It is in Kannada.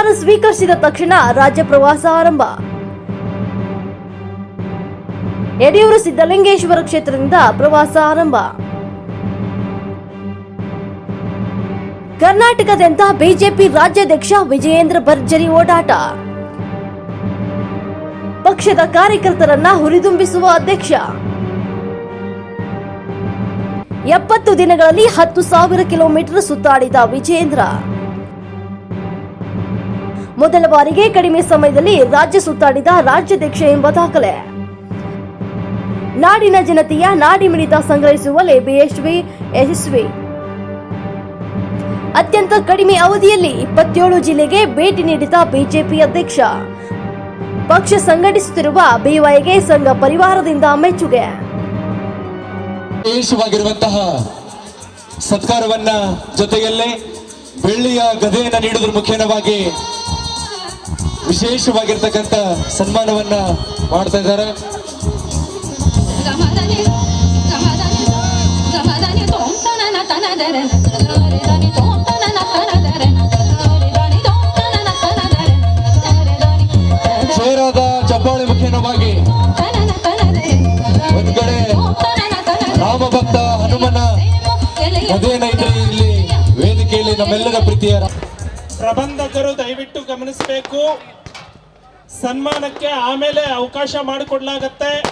ಅಧಿಕಾರ ಸ್ವೀಕರಿಸಿದ ತಕ್ಷಣ ರಾಜ್ಯ ಪ್ರವಾಸ ಆರಂಭ. ಯಡಿಯೂರು ಸಿದ್ದಲಿಂಗೇಶ್ವರ ಕ್ಷೇತ್ರದಿಂದ ಪ್ರವಾಸ ಆರಂಭ. ಕರ್ನಾಟಕದಂತ ಬಿಜೆಪಿ ರಾಜ್ಯಾಧ್ಯಕ್ಷ ವಿಜಯೇಂದ್ರ ಭರ್ಜರಿ ಓಡಾಟ. ಪಕ್ಷದ ಕಾರ್ಯಕರ್ತರನ್ನ ಹುರಿದುಂಬಿಸುವ ಅಧ್ಯಕ್ಷ. ಎಪ್ಪತ್ತು ದಿನಗಳಲ್ಲಿ ಹತ್ತು ಸಾವಿರ ಕಿಲೋಮೀಟರ್ ಸುತ್ತಾಡಿದ ವಿಜೇಂದ್ರ ಮೊದಲ ಬಾರಿಗೆ ಕಡಿಮೆ ಸಮಯದಲ್ಲಿ ರಾಜ್ಯ ಸುತ್ತಾಡಿದ ರಾಜ್ಯಾಧ್ಯಕ್ಷ ಎಂಬ ದಾಖಲೆ. ನಾಡಿನ ಜನತೆಯ ನಾಡಿ ಮಿಡಿತ ಸಂಗ್ರಹಿಸುವಲ್ಲಿ ಬಿಎಸ್ವಿ ಯಶಸ್ವಿ. ಅತ್ಯಂತ ಕಡಿಮೆ ಅವಧಿಯಲ್ಲಿ ಇಪ್ಪತ್ತೇಳು ಜಿಲ್ಲೆಗೆ ಭೇಟಿ ನೀಡಿದ ಬಿಜೆಪಿ ಅಧ್ಯಕ್ಷ. ಪಕ್ಷ ಸಂಘಟಿಸುತ್ತಿರುವ ಬಿವೈಗೆ ಸಂಘ ಪರಿವಾರದಿಂದ ಮೆಚ್ಚುಗೆ. ವಿಶೇಷವಾಗಿರುವಂತಹ ಸತ್ಕಾರವನ್ನ ಜೊತೆಯಲ್ಲೇ ಬೆಳ್ಳಿಯ ಗದೆಯನ್ನು ನೀಡುವುದರ ಮುಖೇನವಾಗಿ ವಿಶೇಷವಾಗಿರ್ತಕ್ಕಂಥ ಸನ್ಮಾನವನ್ನ ಮಾಡ್ತಾ ಇದ್ದಾರೆ. ಸೇರಾದ ಚಪ್ಪಾಳೆ ಮುಖೇನವಾಗಿ ಒಂದ್ ಕಡೆ ರಾಮಭಕ್ತ ಹನುಮನ ಅದೇನೈತೆ ಇಲ್ಲಿ ವೇದಿಕೆಯಲ್ಲಿ ನಮ್ಮೆಲ್ಲರ ಪ್ರೀತಿಯ ಪ್ರಬಂಧಕರು ದಯವಿಟ್ಟು ಗಮನಿಸಬೇಕು. ಸನ್ಮಾನಕ್ಕೆ ಆಮೇಲೆ ಅವಕಾಶ ಮಾಡಿಕೊಡ್ಲಾಗತ್ತೆ.